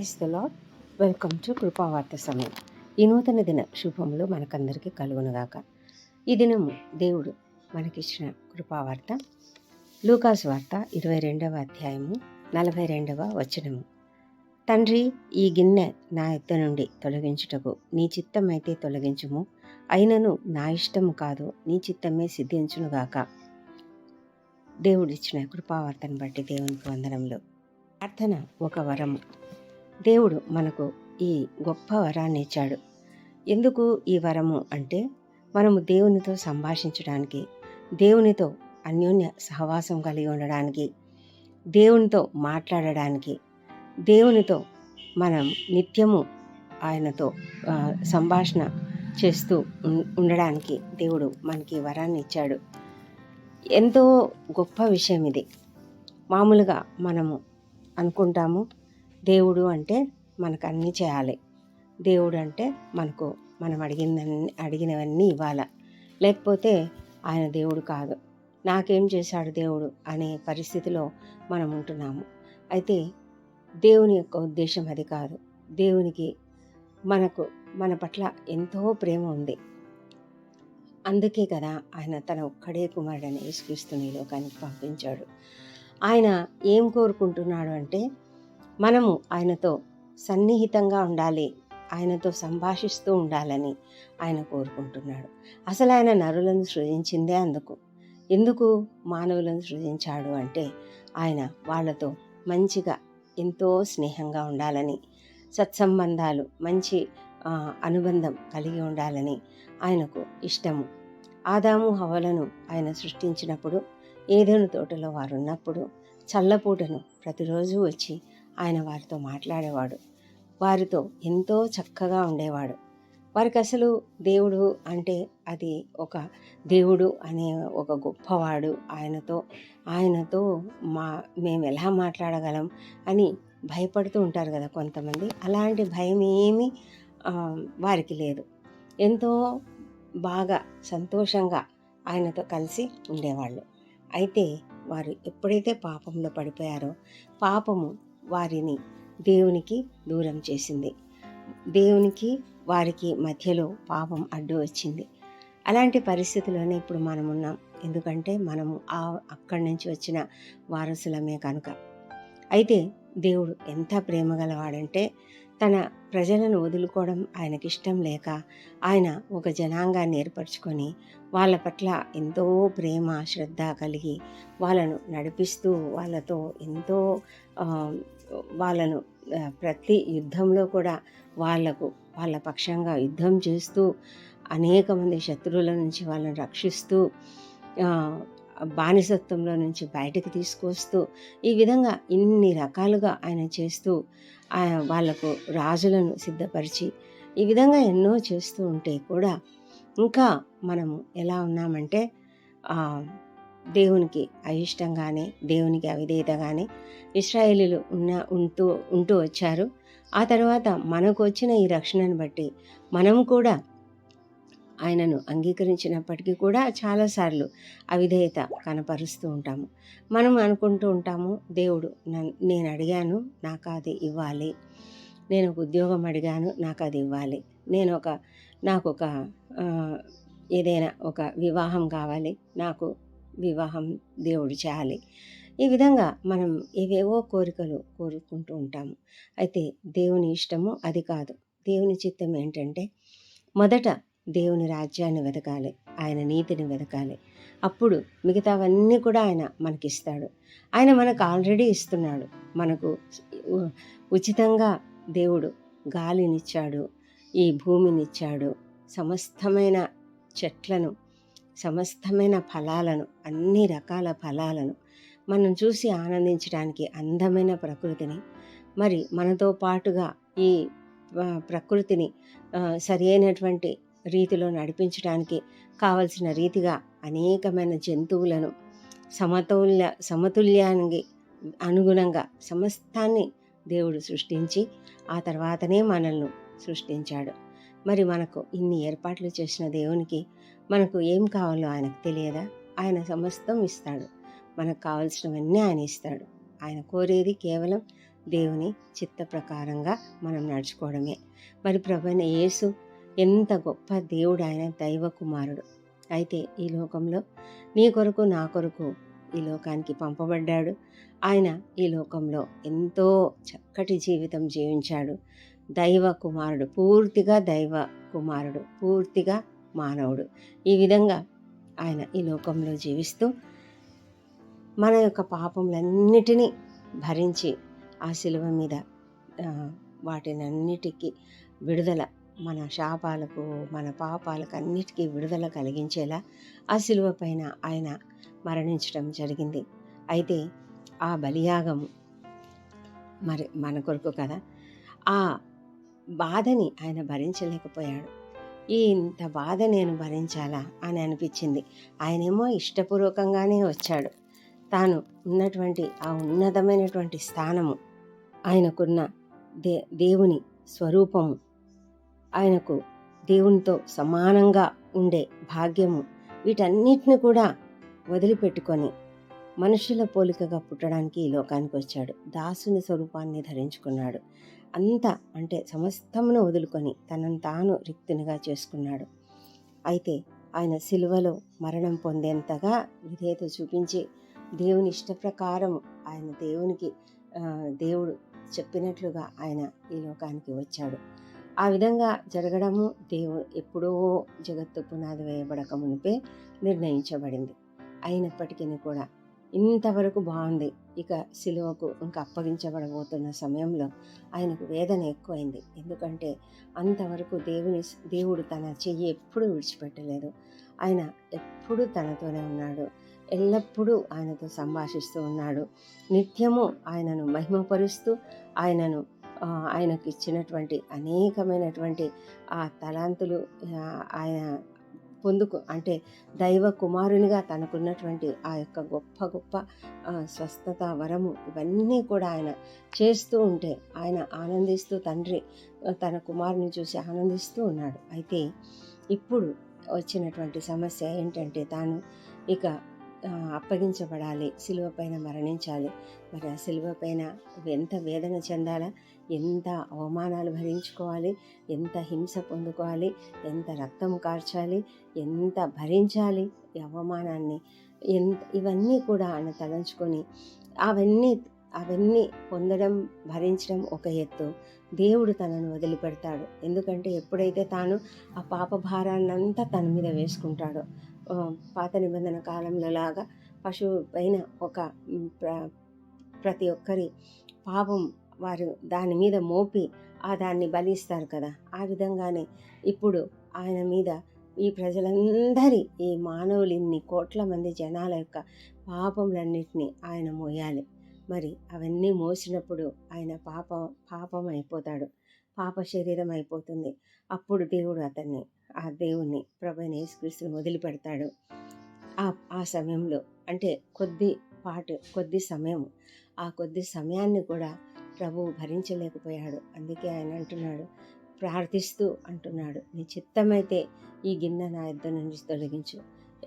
Praise the lord welcome to కృపావార్త సమయం. ఈ నూతన దిన శుభములు మనకందరికీ కలుగునుగాక. ఈ దినము దేవుడు మనకిచ్చిన కృపావార్త. లూకాస్ వార్త ఇరవై రెండవ అధ్యాయము నలభై రెండవ వచనము. తండ్రి ఈ గిన్నె నా ఎద్ద నుండి తొలగించుటకు నీ చిత్తమైతే తొలగించుము. అయినను నా ఇష్టము కాదు నీ చిత్తమే సిద్ధించునుగాక. దేవుడిచ్చిన కృపావార్తను బట్టి దేవునికి వందనంలో ప్రార్థన ఒక వరము. దేవుడు మనకు ఈ గొప్ప వరాన్ని ఇచ్చాడు. ఎందుకు ఈ వరము అంటే మనము దేవునితో సంభాషించడానికి దేవునితో అన్యోన్య సహవాసం కలిగి ఉండడానికి దేవునితో మాట్లాడడానికి దేవునితో మనం నిత్యము ఆయనతో సంభాషణ చేస్తూ ఉం- ఉండడానికి దేవుడు మనకి వరాన్ని ఇచ్చాడు. ఎంతో గొప్ప విషయం ఇది. మామూలుగా మనము అనుకుంటాము దేవుడు అంటే మనకు అన్నీ చేయాలి. దేవుడు అంటే మనకు మనం అడిగినవన్నీ అడిగినవన్నీ ఇవ్వాలి. లేకపోతే ఆయన దేవుడు కాదు. నాకేం చేశాడు దేవుడు అనే పరిస్థితిలో మనం ఉంటున్నాము. అయితే దేవుని యొక్క ఉద్దేశం అది కాదు. దేవునికి మనకు మన పట్ల ఎంతో ప్రేమ ఉంది. అందుకే కదా ఆయన తన ఒక్కడే కుమారుడని యేసుక్రీస్తుని లోకానికి పంపించాడు. ఆయన ఏం కోరుకుంటున్నాడు అంటే మనము ఆయనతో సన్నిహితంగా ఉండాలి. ఆయనతో సంభాషిస్తూ ఉండాలని ఆయన కోరుకుంటున్నాడు. అసలు ఆయన నరులను సృజించిందే అందుకు. ఎందుకు మానవులను సృజించాడు అంటే ఆయన వాళ్ళతో మంచిగా ఎంతో స్నేహంగా ఉండాలని సత్సంబంధాలు మంచి అనుబంధం కలిగి ఉండాలని ఆయనకు ఇష్టము. ఆదాము హవలను ఆయన సృష్టించినప్పుడు ఏదైనా తోటలో వారు ఉన్నప్పుడు చల్లపూటను ప్రతిరోజు వచ్చి ఆయన వారితో మాట్లాడేవాడు. వారితో ఎంతో చక్కగా ఉండేవాడు. వారికి అసలు దేవుడు అంటే అది ఒక దేవుడు అనే ఒక గొప్పవాడు. ఆయనతో ఆయనతో మా మేము ఎలా మాట్లాడగలం అని భయపడుతూ ఉంటారు కదా కొంతమంది. అలాంటి భయం ఏమీ వారికి లేదు. ఎంతో బాగా సంతోషంగా ఆయనతో కలిసి ఉండేవాళ్ళు. అయితే వారు ఎప్పుడైతే పాపంలో పడిపోయారో పాపము వారిని దేవునికి దూరం చేసింది. దేవునికి వారికి మధ్యలో పాపం అడ్డు వచ్చింది. అలాంటి పరిస్థితిలోనే ఇప్పుడు మనం ఉన్నాం. ఎందుకంటే మనము ఆ అక్కడి నుంచి వచ్చిన వారసులమే కనుక. అయితే దేవుడు ఎంత ప్రేమ గలవాడంటే తన ప్రజలను వదులుకోవడం ఆయనకి ఇష్టం లేక ఆయన ఒక జనాంగాన్ని ఏర్పరచుకొని వాళ్ళ పట్ల ఎంతో ప్రేమ శ్రద్ధ కలిగి వాళ్ళను నడిపిస్తూ వాళ్ళతో ఎంతో వాళ్ళను ప్రతి యుద్ధంలో కూడా వాళ్ళకు వాళ్ళ పక్షంగా యుద్ధం చేస్తూ అనేక మంది శత్రువుల నుంచి వాళ్ళని రక్షిస్తూ బానిసత్వంలో నుంచి బయటకు తీసుకొస్తూ ఈ విధంగా ఇన్ని రకాలుగా ఆయన చేస్తూ వాళ్ళకు వాళ్ళకు రాజులను సిద్ధపరిచి ఈ విధంగా ఎన్నో చేస్తూ ఉంటే కూడా ఇంకా మనము ఎలా ఉన్నామంటే దేవునికి అయిష్టంగానే దేవునికి అవిధేయతగానే ఇస్రాయేలీలు ఉన్న ఉంటూ ఉంటూ వచ్చారు. ఆ తర్వాత మనకు వచ్చిన ఈ రక్షణను బట్టి మనం కూడా ఆయనను అంగీకరించినప్పటికీ కూడా చాలాసార్లు అవిధేయత కనపరుస్తూ ఉంటాము. మనం అనుకుంటూ ఉంటాము దేవుడు నేను అడిగాను నాకు అది ఇవ్వాలి. నేను ఒక ఉద్యోగం అడిగాను నాకు అది ఇవ్వాలి. నేను ఒక నాకు ఒక ఏదైనా ఒక వివాహం కావాలి. నాకు వివాహం దేవుడు చేయాలి. ఈ విధంగా మనం ఏవేవో కోరికలు కోరుకుంటూ ఉంటాము. అయితే దేవుని ఇష్టము అది కాదు. దేవుని చిత్తం ఏంటంటే మొదట దేవుని రాజ్యాన్ని వెతకాలి ఆయన నీతిని వెతకాలి అప్పుడు మిగతావన్నీ కూడా ఆయన మనకిస్తాడు. ఆయన మనకు ఆల్రెడీ ఇస్తున్నాడు. మనకు ఉచితంగా దేవుడు గాలినిచ్చాడు ఈ భూమినిచ్చాడు సమస్తమైన చెట్లను సమస్తమైన ఫలాలను అన్ని రకాల ఫలాలను మనం చూసి ఆనందించడానికి అందమైన ప్రకృతిని మరి మనతో పాటుగా ఈ ప్రకృతిని సరి అయినటువంటి రీతిలో నడిపించడానికి కావలసిన రీతిగా అనేకమైన జంతువులను సమతుల్య సమతుల్యానికి అనుగుణంగా సమస్తాన్ని దేవుడు సృష్టించి ఆ తర్వాతనే మనల్ని సృష్టించాడు. మరి మనకు ఇన్ని ఏర్పాట్లు చేసిన దేవునికి మనకు ఏం కావాలో ఆయనకు తెలియదా? ఆయన సమస్తం ఇస్తాడు. మనకు కావలసినవన్నీ ఆయన ఇస్తాడు. ఆయన కోరేది కేవలం దేవుని చిత్త ప్రకారంగా మనం నడుచుకోవడమే. మరి ప్రభువైన యేసు ఎంత గొప్ప దేవుడు ఆయన దైవ కుమారుడు. అయితే ఈ లోకంలో నీ కొరకు నా కొరకు ఈ లోకానికి పంపబడ్డాడు. ఆయన ఈ లోకంలో ఎంతో చక్కటి జీవితం జీవించాడు. దైవ కుమారుడు పూర్తిగా దైవ కుమారుడు పూర్తిగా మానవుడు. ఈ విధంగా ఆయన ఈ లోకంలో జీవిస్తూ మన యొక్క పాపములన్నిటినీ భరించి ఆ శిలువ మీద వాటినన్నిటికీ విడుదల మన శాపాలకు మన పాపాలకు అన్నిటికీ విడుదల కలిగించేలా ఆ శిలువ పైన ఆయన మరణించడం జరిగింది. అయితే ఆ బలియాగము మరి మన కొరకు కదా ఆ బాధని ఆయన భరించలేకపోయాడు. ఈ ఇంత బాధ నేను భరించాలా? అని అనిపించింది. ఆయనేమో ఇష్టపూర్వకంగానే వచ్చాడు. తాను ఉన్నటువంటి ఆ ఉన్నతమైనటువంటి స్థానము ఆయనకున్న దే దేవుని స్వరూపము ఆయనకు దేవునితో సమానంగా ఉండే భాగ్యము వీటన్నిటిని కూడా వదిలిపెట్టుకొని మనుషుల పోలికగా పుట్టడానికి ఈ లోకానికి వచ్చాడు. దాసుని స్వరూపాన్ని ధరించుకున్నాడు. అంత అంటే సమస్తమును వదులుకొని తనను తాను రిక్తునిగా చేసుకున్నాడు. అయితే ఆయన సిలువలో మరణం పొందేంతగా విధేయత చూపించి దేవుని ఇష్ట ప్రకారం ఆయన దేవునికి దేవుడు చెప్పినట్లుగా ఆయన ఈ లోకానికి వచ్చాడు. ఆ విధంగా జరగడము దేవుడు ఎప్పుడో జగత్తు పునాది వేయబడక మునిపే నిర్ణయించబడింది. అయినప్పటికీ కూడా ఇంతవరకు బాగుంది. ఇక సిలువకు ఇంకా అప్పగించబడబోతున్న సమయంలో ఆయనకు వేదన ఎక్కువైంది. ఎందుకంటే అంతవరకు దేవుని దేవుడు తన చెయ్యి ఎప్పుడూ విడిచిపెట్టలేదు. ఆయన ఎప్పుడూ తనతోనే ఉన్నాడు. ఎల్లప్పుడూ ఆయనతో సంభాషిస్తూ ఉన్నాడు. నిత్యము ఆయనను మహిమపరుస్తూ ఆయనను ఆయనకు ఇచ్చినటువంటి అనేకమైనటువంటి ఆ తలాంతులు ఆయన పొందుకు అంటే దైవ కుమారునిగా తనకున్నటువంటి ఆ యొక్క గొప్ప గొప్ప ఆ, స్వస్థత వరము ఇవన్నీ కూడా ఆయన చేస్తూ ఉంటే ఆయన ఆనందిస్తూ తండ్రి తన కుమారుని చూసి ఆనందిస్తూ ఉన్నాడు. అయితే ఇప్పుడు వచ్చినటువంటి సమస్య ఏంటంటే తాను ఇక అప్పగించబడాలి సిలువ పైన మరణించాలి. మరి ఆ సిలువ పైన ఎంత వేదన చెందాలా? ఎంత అవమానాలు భరించుకోవాలి? ఎంత హింస పొందుకోవాలి? ఎంత రక్తం కార్చాలి? ఎంత భరించాలి ఈ అవమానాన్ని? ఎంత ఇవన్నీ కూడా ఆయన తలంచుకొని అవన్నీ అవన్నీ పొందడం భరించడం ఒక ఎత్తు. దేవుడు తనను వదిలిపెడతాడు. ఎందుకంటే ఎప్పుడైతే తాను ఆ పాప భారాన్నంతా తన మీద వేసుకుంటాడో పాత నిబంధన కాలంలో లాగా పశువు పైన ఒక ప్ర ప్రతి ఒక్కరి పాపం వారు దాని మీద మోపి ఆ దాన్ని బలిస్తారు కదా. ఆ విధంగానే ఇప్పుడు ఆయన మీద ఈ ప్రజలందరి ఈ మానవులు ఇన్ని కోట్ల మంది జనాల యొక్క పాపములన్నింటినీ ఆయన మోయాలి. మరి అవన్నీ మోసినప్పుడు ఆయన పాప పాపం అయిపోతాడు. పాప శరీరం అయిపోతుంది. అప్పుడు దేవుడు అతన్ని ఆ దేవుణ్ణి ప్రభుని యేసుక్రీస్తుని వదిలిపెడతాడు ఆ ఆ సమయంలో అంటే కొద్ది పాటు కొద్ది సమయం ఆ కొద్ది సమయాన్ని కూడా ప్రభువు భరించలేకపోయాడు. అందుకే ఆయన అంటున్నాడు ప్రార్థిస్తూ అంటున్నాడు నీ చిత్తమైతే ఈ గిన్నె నా యుద్ధ నుంచి తొలగించు.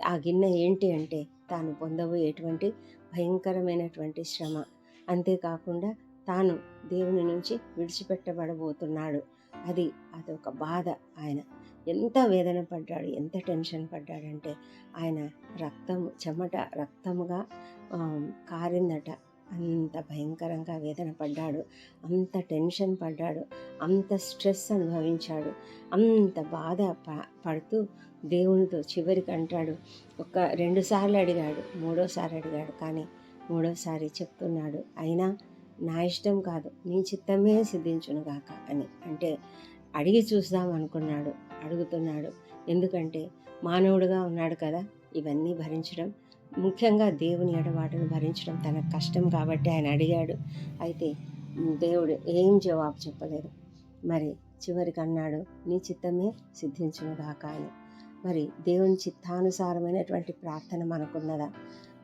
ఆ గిన్నె ఏంటి అంటే తాను పొందబోయేటువంటి భయంకరమైనటువంటి శ్రమ. అంతేకాకుండా తాను దేవుని నుంచి విడిచిపెట్టబడబోతున్నాడు. అది అదొక బాధ ఆయన. ఎంత వేదన పడ్డాడు ఎంత టెన్షన్ పడ్డాడంటే ఆయన రక్తం చెమట రక్తముగా కారిందట. అంత భయంకరంగా వేదన పడ్డాడు. అంత టెన్షన్ పడ్డాడు. అంత స్ట్రెస్ అనుభవించాడు. అంత బాధ ప- పడుతూ దేవునితో చివరికి అంటాడు. ఒక రెండుసార్లు అడిగాడు. మూడోసారి అడిగాడు. కానీ మూడోసారి చెప్తున్నాడు. అయినా నా ఇష్టం కాదు. నీ చిత్తమే సిద్ధించును గాక అని. అంటే అడిగి చూద్దాం అనుకున్నాడు. అడుగుతున్నాడు. ఎందుకంటే మానవుడుగా ఉన్నాడు కదా ఇవన్నీ భరించడం. ముఖ్యంగా దేవుని ఎడబాటును భరించడం తనకు కష్టం కాబట్టి ఆయన అడిగాడు. అయితే దేవుడు ఏం జవాబు చెప్పలేదు. మరి చివరికి అన్నాడు నీ చిత్తమే సిద్ధించునుగాక అని. మరి దేవుని చిత్తానుసారమైనటువంటి ప్రార్థన మనకున్నదా?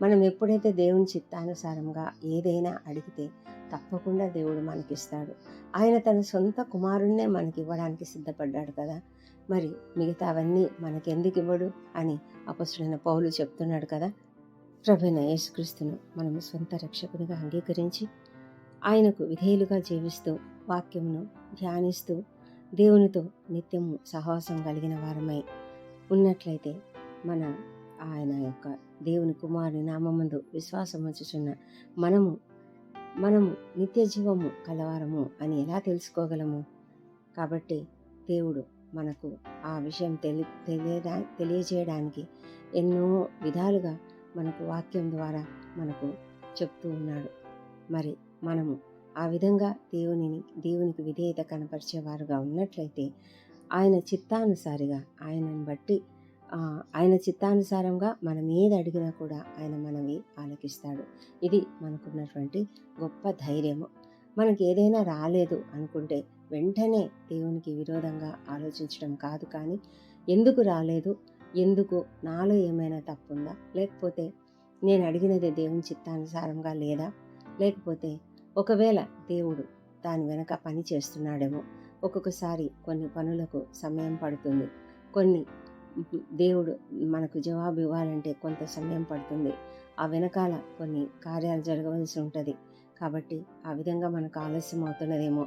మనం ఎప్పుడైతే దేవుని చిత్తానుసారంగా ఏదైనా అడిగితే తప్పకుండా దేవుడు మనకిస్తాడు. ఆయన తన సొంత కుమారుణ్ణే మనకి ఇవ్వడానికి సిద్ధపడ్డాడు కదా. మరి మిగతావన్నీ మనకెందుకు ఇవ్వడు అని అపస్తుడైన పౌలు చెప్తున్నాడు కదా? ప్రభైన యేసుక్రీస్తును మనము సొంత రక్షకునిగా అంగీకరించి ఆయనకు విధేయులుగా జీవిస్తూ వాక్యమును ధ్యానిస్తూ దేవునితో నిత్యము సహవాసం కలిగిన వారమై ఉన్నట్లయితే మన ఆయన యొక్క దేవుని కుమారుని నామందు విశ్వాసం వచ్చుచున్న మనము మనము నిత్య జీవము కలవారము అని ఎలా తెలుసుకోగలము? కాబట్టి దేవుడు మనకు ఆ విషయం తెలి తెలియడా తెలియజేయడానికి ఎన్నో విధాలుగా మనకు వాక్యం ద్వారా మనకు చెప్తూ ఉన్నాడు. మరి మనము ఆ విధంగా దేవునిని దేవునికి విధేయత కనపరిచేవారుగా ఉన్నట్లయితే ఆయన చిత్తానుసారిగా ఆయనను బట్టి ఆయన చిత్తానుసారంగా మనం ఏది అడిగినా కూడా ఆయన మనవి ఆలకిస్తాడు. ఇది మనకున్నటువంటి గొప్ప ధైర్యము. మనకి ఏదైనా రాలేదు అనుకుంటే వెంటనే దేవునికి విరోధంగా ఆలోచించడం కాదు కానీ ఎందుకు రాలేదు? ఎందుకు నాలో ఏమైనా తప్పుందా? లేకపోతే నేను అడిగినది దేవుని చిత్తానుసారంగా లేదా? లేకపోతే ఒకవేళ దేవుడు దాని వెనక పని చేస్తున్నాడేమో ఒక్కొక్కసారి కొన్ని పనులకు సమయం పడుతుంది. కొన్ని దేవుడు మనకు జవాబు ఇవ్వాలంటే కొంత సమయం పడుతుంది. ఆ వెనకాల కొన్ని కార్యాలు జరగవలసి ఉంటుంది. కాబట్టి ఆ విధంగా మనకు ఆలస్యం అవుతున్నదేమో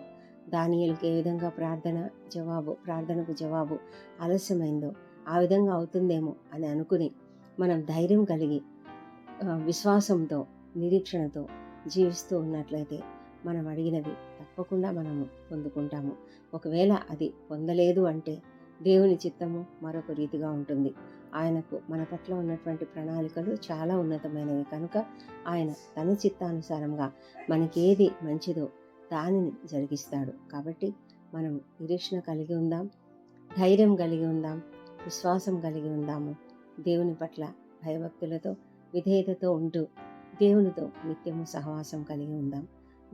దానియలకు ఏ విధంగా ప్రార్థన జవాబు ప్రార్థనకు జవాబు ఆలస్యమైందో ఆ విధంగా అవుతుందేమో అని అనుకుని మనం ధైర్యం కలిగి విశ్వాసంతో నిరీక్షణతో జీవిస్తూ ఉన్నట్లయితే మనం అడిగినవి తప్పకుండా మనము పొందుకుంటాము. ఒకవేళ అది పొందలేదు అంటే దేవుని చిత్తము మరొక రీతిగా ఉంటుంది. ఆయనకు మన పట్ల ఉన్నటువంటి ప్రణాళికలు చాలా ఉన్నతమైనవి. కనుక ఆయన తన చిత్తానుసారంగా మనకేది మంచిదో దానిని జరిగిస్తాడు. కాబట్టి మనం నిరీక్షణ కలిగి ఉందాం ధైర్యం కలిగి ఉందాం విశ్వాసం కలిగి ఉందాము. దేవుని పట్ల భయభక్తులతో విధేయతతో ఉంటూ దేవునితో నిత్యము సహవాసం కలిగి ఉందాం.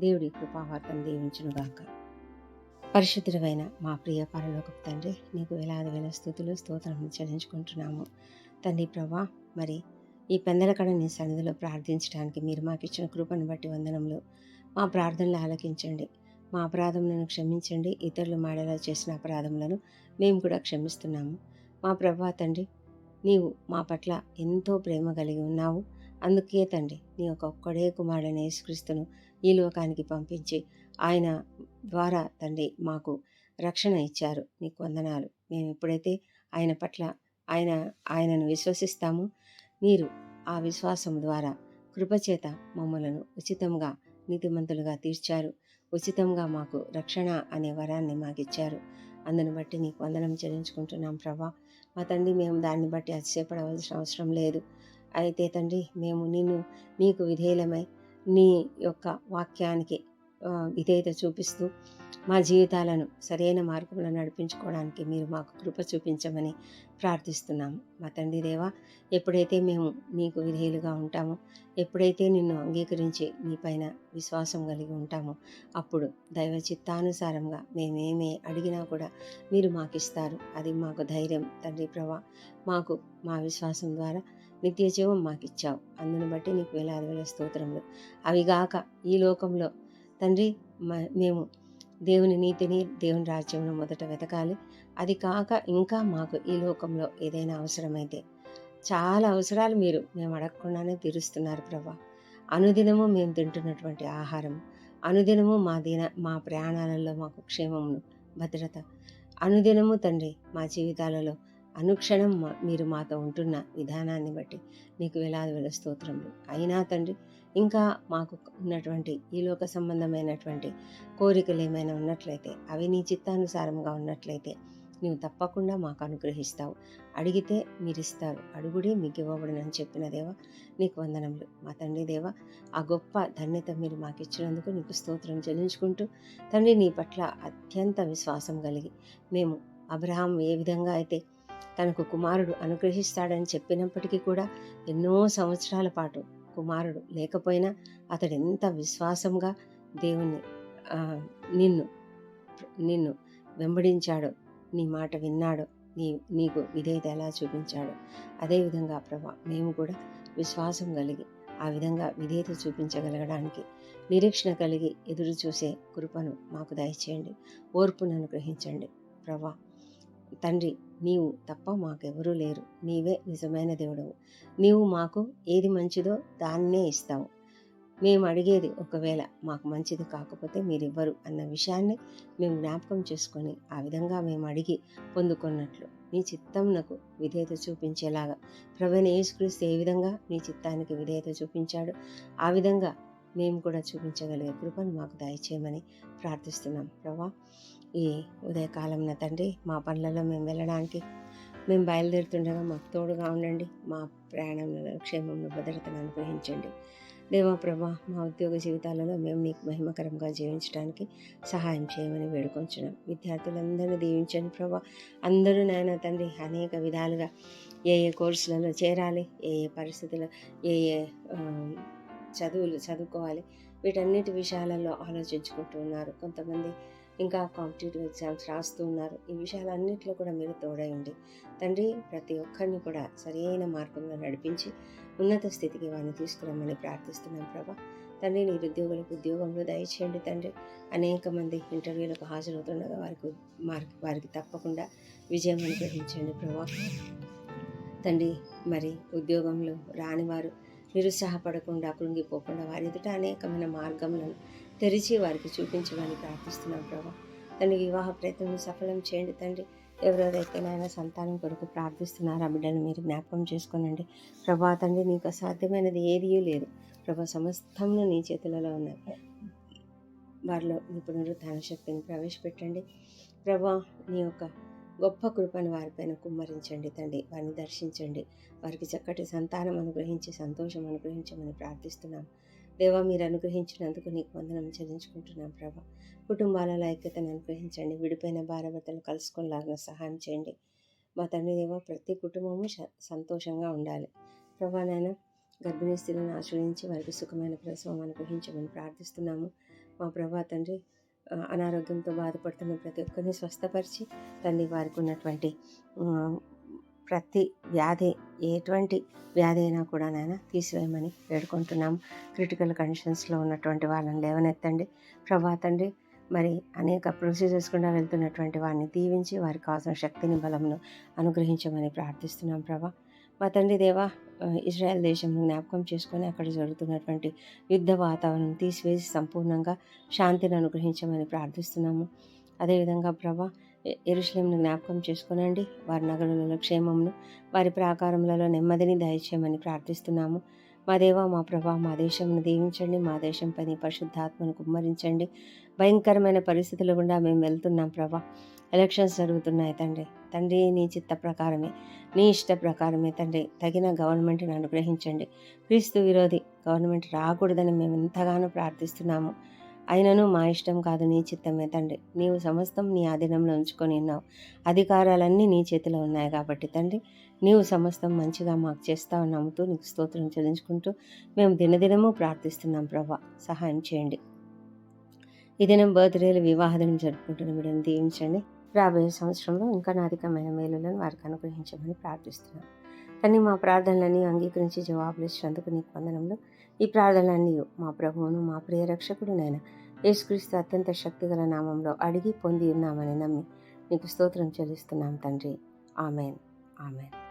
దేవుడి కృపావార్తను దీవించునుగాక పరిశుద్ధుడమైన మా ప్రియ పరలోకపు తండ్రి నీకు వేలాది వేల స్థుతులు స్తోత్రం చెల్లించుకుంటున్నాము. తండ్రి ప్రభా మరి ఈ పెందలకడ నీ సన్నిధిలో ప్రార్థించడానికి మీరు మాకు ఇచ్చిన కృపను బట్టి వందనంలో మా ప్రార్థనలు ఆలకించండి. మా అపరాధములను క్షమించండి. ఇతరులు మాడేలా చేసిన అపరాధములను మేము కూడా క్షమిస్తున్నాము. మా ప్రభా తండ్రి నీవు మా పట్ల ఎంతో ప్రేమ కలిగి ఉన్నావు. అందుకే తండ్రి నీ యొక్క ఒక్కడే కుమారుడైన యేసుక్రీస్తును ఈ లోకానికి పంపించి ఆయన ద్వారా తండ్రి మాకు రక్షణ ఇచ్చారు. నీకు వందనాలు. మేము ఎప్పుడైతే ఆయన పట్ల ఆయన ఆయనను విశ్వసిస్తామో మీరు ఆ విశ్వాసం ద్వారా కృపచేత మమ్మలను ఉచితంగా నీతిమంతులుగా తీర్చారు. ఉచితంగా మాకు రక్షణ అనే వరాన్ని మాకిచ్చారు. అందును అందుని బట్టి నీకు వందనం చెల్లించుకుంటున్నాం ప్రభా. మా తండ్రి మేము దాన్ని బట్టి అతిశయపడవలసిన అవసరం లేదు. అయితే తండ్రి మేము నిన్ను నీకు విధేయులమై నీ యొక్క వాక్యానికి విధేయత చూపిస్తూ మా జీవితాలను సరైన మార్గంలో నడిపించుకోవడానికి మీరు మాకు కృప చూపించమని ప్రార్థిస్తున్నాము. మా తండ్రి దేవా ఎప్పుడైతే మేము నీకు విధేయులుగా ఉంటామో ఎప్పుడైతే నిన్ను అంగీకరించి నీపైన విశ్వాసం కలిగి ఉంటామో అప్పుడు దైవ చిత్తానుసారంగా మేమేమే అడిగినా కూడా మీరు మాకు ఇస్తారు అది మాకు ధైర్యం. తండ్రి ప్రభా మాకు మా విశ్వాసం ద్వారా నిత్య జీవం మాకు ఇచ్చావు అందును బట్టి నీకు వేలాది వేల స్తోత్రములు. అవిగాక ఈ లోకంలో తండ్రి మ- మేము దేవుని నీతిని దేవుని రాజ్యంను మొదట వెతకాలి. అది కాక ఇంకా మాకు ఈ లోకంలో ఏదైనా అవసరమైతే చాలా అవసరాలు మీరు మేము అడగకుండానే తీరుస్తున్నారు ప్రభా. అనుదినము మేము తింటున్నటువంటి ఆహారం అనుదినము మా దిన మా ప్రయాణాలలో మాకు క్షేమమును భద్రత. అనుదినము తండ్రి మా జీవితాలలో అనుక్షణం మీరు మాతో ఉంటున్న విధానాన్ని బట్టి నీకు వేలాది వేల స్తోత్రములు. అయినా తండ్రి ఇంకా మాకు ఉన్నటువంటి ఈ లోక సంబంధమైనటువంటి కోరికలు ఏమైనా ఉన్నట్లయితే అవి నీ చిత్తానుసారంగా ఉన్నట్లయితే నీవు తప్పకుండా మాకు అనుగ్రహిస్తావు. అడిగితే మీరు ఇస్తారు అడుగుడి మీకు ఇవ్వబడినని చెప్పిన దేవా నీకు వందనములు. మా తండ్రి దేవా ఆ గొప్ప ధన్యత మీరు మాకు ఇచ్చినందుకు నీకు స్తోత్రం చెల్లించుకుంటూ తండ్రి నీ పట్ల అత్యంత విశ్వాసం కలిగి మేము అబ్రహాం ఏ విధంగా అయితే తనకు కుమారుడు అనుగ్రహిస్తాడని చెప్పినప్పటికీ కూడా ఎన్నో సంవత్సరాల పాటు కుమారుడు. లేకపోయినా అతడు ఎంత విశ్వాసంగా దేవుణ్ణి నిన్ను నిన్ను వెంబడించాడో నీ మాట విన్నాడో నీ నీకు విధేయత ఎలా చూపించాడో అదేవిధంగా ప్రభా మేము కూడా విశ్వాసం కలిగి ఆ విధంగా విధేయత చూపించగలగడానికి నిరీక్షణ కలిగి ఎదురు చూసే కృపను మాకు దయచేయండి. ఓర్పును అనుగ్రహించండి. ప్రభా తండ్రి నీవు తప్ప మాకెవరూ లేరు. నీవే నిజమైన దేవుడవు. నీవు మాకు ఏది మంచిదో దాన్నే ఇస్తావు. మేము అడిగేది ఒకవేళ మాకు మంచిది కాకపోతే మీరు ఇవ్వరు అన్న విషయాన్ని మేము జ్ఞాపకం చేసుకొని ఆ విధంగా మేము అడిగి పొందుకున్నట్లు నీ చిత్తంనకు విధేయత చూపించేలాగా. ప్రవీణ యేసుక్రీస్తు ఏ విధంగా నీ చిత్తానికి విధేయత చూపించాడు ఆ విధంగా మేము కూడా చూపించగలిగే కృపను మాకు దయచేయమని ప్రార్థిస్తున్నాం. ప్రభా ఈ ఉదయకాలంన తండ్రి మా పనులలో మేము వెళ్ళడానికి మేము బయలుదేరుతుండగా మాకు తోడుగా ఉండండి. మా ప్రయాణంలో క్షేమంలో భద్రతను అనుగ్రహించండి. దేవా ప్రభా మా ఉద్యోగ జీవితాలలో మేము నీకు మహిమకరంగా జీవించడానికి సహాయం చేయమని వేడుకొంచున్నాం. విద్యార్థులందరూ దీవించండి ప్రభా. అందరూ నాయన తండ్రి అనేక విధాలుగా ఏ ఏ కోర్సులలో చేరాలి ఏ ఏ పరిస్థితుల్లో ఏ ఏ చదువులు చదువుకోవాలి వీటన్నిటి విషయాలలో ఆలోచించుకుంటూ ఉన్నారు కొంతమంది. ఇంకా కాంపిటేటివ్ ఎగ్జామ్స్ రాస్తూ ఉన్నారు. ఈ విషయాలన్నింటిలో కూడా మీరు తోడయండి తండ్రి ప్రతి ఒక్కరిని కూడా సరైన మార్గంలో నడిపించి ఉన్నత స్థితికి వారిని తీసుకురమ్మని ప్రార్థిస్తున్నాం ప్రభా. తండ్రి నిరుద్యోగులకు ఉద్యోగంలో దయచేయండి తండ్రి. అనేక మంది ఇంటర్వ్యూలకు హాజరవుతుండగా వారికి మార్క్ వారికి తప్పకుండా విజయం అనుగ్రహించండి ప్రభా. తండ్రి మరి ఉద్యోగంలో రాని వారు నిరుత్సాహపడకుండా కృంగిపోకుండా వారి ఎదుట అనేకమైన మార్గములను తెరిచి వారికి చూపించమని ప్రార్థిస్తున్నాం ప్రభా. తండ్రి వివాహ ప్రయత్నం సఫలం చేయండి తండ్రి. ఎవరెవరైతే నాయన సంతానం కొరకు ప్రార్థిస్తున్నారో ఆ బిడ్డను మీరు జ్ఞాపకం చేసుకోనండి. ప్రభా తండ్రి నీకు అసాధ్యమైనది ఏదీ లేదు. ప్రభా సమస్తమును నీ చేతులలో ఉన్నాయి వారిలో నీ పునరుద్ధాన శక్తిని ప్రవేశపెట్టండి. ప్రభా నీ యొక్క గొప్ప కృపను వారిపైన కుమ్మరించండి తండ్రి. వారిని దర్శించండి. వారికి చక్కటి సంతానం అనుగ్రహించి సంతోషం అనుగ్రహించమని ప్రార్థిస్తున్నాం. దేవా మీరు అనుగ్రహించినందుకు నీకు వందనం చెల్లించుకుంటున్నాం ప్రభా. కుటుంబాలలో ఐక్యతను అనుగ్రహించండి. విడిపోయిన భార్యాభర్తలు కలుసుకునేలాగా సహాయం చేయండి. మా తండ్రి దేవా ప్రతి కుటుంబము సంతోషంగా ఉండాలి. ప్రభా నాయన గర్భిణీ స్త్రీలను ఆశ్రయించి వారికి సుఖమైన ప్రసవం అనుగ్రహించమని ప్రార్థిస్తున్నాము. మా ప్రభా తండ్రి అనారోగ్యంతో బాధపడుతున్న ప్రతి ఒక్కరిని స్వస్థపరిచి తండ్రి వారికి ఉన్నటువంటి ప్రతి వ్యాధి ఎటువంటి వ్యాధి అయినా కూడా నాయన తీసివేయమని వేడుకుంటున్నాం. క్రిటికల్ కండిషన్స్లో ఉన్నటువంటి వాళ్ళని లేవనెత్తండి. ప్రభా తండ్రి మరి అనేక ప్రొసీజర్స్ గుండా వెళ్తున్నటువంటి వారిని దీవించి వారికి కావాల్సిన శక్తిని బలమును అనుగ్రహించమని ప్రార్థిస్తున్నాం ప్రభా. మా తండ్రి దేవా ఇజ్రాయెల్ దేశంలో జ్ఞాపకం చేసుకొని అక్కడ జరుగుతున్నటువంటి యుద్ధ వాతావరణం తీసివేసి సంపూర్ణంగా శాంతిని అనుగ్రహించమని ప్రార్థిస్తున్నాము. అదేవిధంగా ప్రభా ఎ- జ్ఞాపకం చేసుకునండి. వారి నగరులలో క్షేమమును వారి ప్రాకారములలో నెమ్మదిని దయచేయమని ప్రార్థిస్తున్నాము. మా దేవ మా ప్రభా మా దేశంను దీవించండి. మా దేశం పని పరిశుద్ధాత్మను కుమ్మరించండి. భయంకరమైన పరిస్థితులు గుండా మేము వెళ్తున్నాం ప్రభా. ఎలక్షన్స్ జరుగుతున్నాయి తండ్రి. తండ్రి నీ చిత్త ప్రకారమే. నీ ఇష్ట ప్రకారమే తండ్రి. తగిన గవర్నమెంట్ని అనుగ్రహించండి. క్రీస్తు విరోధి గవర్నమెంట్ రాకూడదని మేము ఎంతగానో ప్రార్థిస్తున్నాము. అయినను మా ఇష్టం కాదు నీ చిత్తమే తండ్రి. నీవు సమస్తం నీ ఆధీనంలో ఉంచుకొని ఉన్నావు. అధికారాలన్నీ నీ చేతిలో ఉన్నాయి కాబట్టి తండ్రి నీవు సమస్తం మంచిగా మాకు చేస్తావు నమ్ముతూ నీకు స్తోత్రం చెల్లించుకుంటూ మేము దినదినము ప్రార్థిస్తున్నాం ప్రభా. సహాయం చేయండి. ఈ దినం బర్త్డేలు వివాహదినం జరుపుకుంటున్న బిడ్డను దీవించండి. రాబోయే సంవత్సరంలో ఇంకా నాధికమైన మేలులను వారికి అనుగ్రహించమని ప్రార్థిస్తున్నాం. కానీ మా ప్రార్థనలన్నీ అంగీకరించి జవాబులు ఇచ్చినందుకు నీకు వందనంలో ఈ ప్రార్థనలన్నీ మా ప్రభువును మా ప్రియ రక్షకుడు యేసుక్రీస్తు అత్యంత శక్తిగల నామంలో అడిగి పొంది ఉన్నామని నమ్మి నీకు స్తోత్రం చెల్లిస్తున్నాం తండ్రి. ఆమెన్. ఆమెన్.